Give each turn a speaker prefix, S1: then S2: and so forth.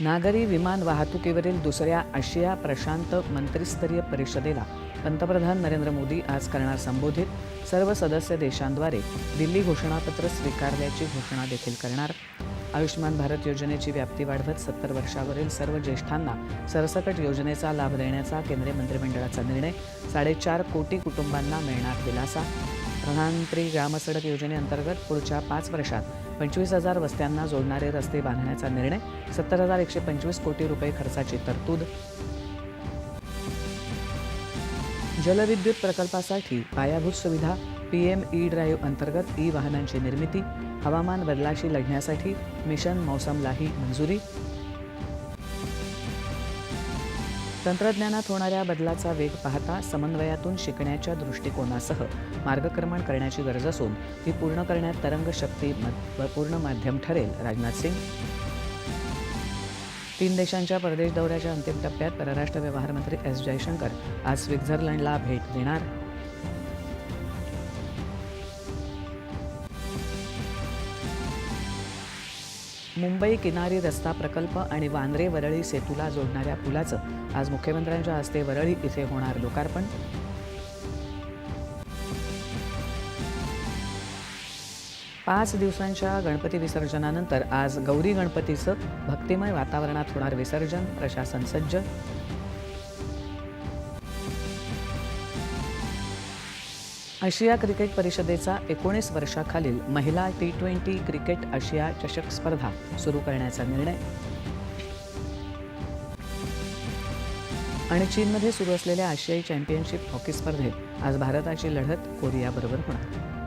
S1: नागरी विमान वाहतुकीवरील दुसऱ्या आशिया प्रशांत मंत्रिस्तरीय परिषदेला पंतप्रधान नरेंद्र मोदी आज करणार संबोधित. सर्व सदस्य देशांद्वारे दिल्ली घोषणापत्र स्वीकारल्याची घोषणा देखील करणार. आयुष्यमान भारत योजनेची व्याप्ती वाढवत सत्तर वर्षावरील सर्व ज्येष्ठांना सरसकट योजनेचा लाभ देण्याचा केंद्रीय मंत्रिमंडळाचा निर्णय. साडेचार कोटी कुटुंबांना मिळणार दिलासा. प्रधानमंत्री ग्रामसडक योजनेअंतर्गत पुढच्या पाच वर्षात पंचवीस हजार वस्त्यांना जोडणारे रस्ते बांधण्याचा निर्णय सत्तर हजार एकशे पंचवीस कोटी रुपये खर्चाची तरतूद. जलविद्युत प्रकल्पासाठी पायाभूत सुविधा पी एम ई ड्राईव्ह अंतर्गत ई वाहनांची निर्मिती हवामान बदलाशी लढण्यासाठी मिशन मौसमलाही मंजुरी. तंत्रज्ञानात होणाऱ्या बदलाचा वेग पाहता समन्वयातून शिकण्याच्या दृष्टिकोनासह मार्गक्रमण करण्याची गरज असून ती पूर्ण करण्यात तरंग शक्ती पूर्ण माध्यम ठरेल. राजनाथ सिंग. तीन देशांच्या परदेश दौऱ्याच्या अंतिम टप्प्यात परराष्ट्र व्यवहार मंत्री एस जयशंकर आज स्वित्झर्लंडला भेट देणार. मुंबई किनारी रस्ता प्रकल्प आणि वांद्रे वरळी सेतूला जोडणाऱ्या पुलाचं आज मुख्यमंत्र्यांच्या हस्ते वरळी इथे होणार लोकार्पण. पाच दिवसांच्या गणपती विसर्जनानंतर आज गौरी गणपतीचं भक्तिमय वातावरणात होणार विसर्जन प्रशासन सज्ज आशिया क्रिकेट परिषदेचा एकोणीस वर्षाखालील महिला टी ट्वेंटी क्रिकेट आशिया चषक स्पर्धा सुरू करण्याचा निर्णय. आणि चीनमध्ये सुरू असलेल्या आशियाई चॅम्पियनशिप हॉकी स्पर्धेत आज भारताची लढत कोरियाबरोबर होणार.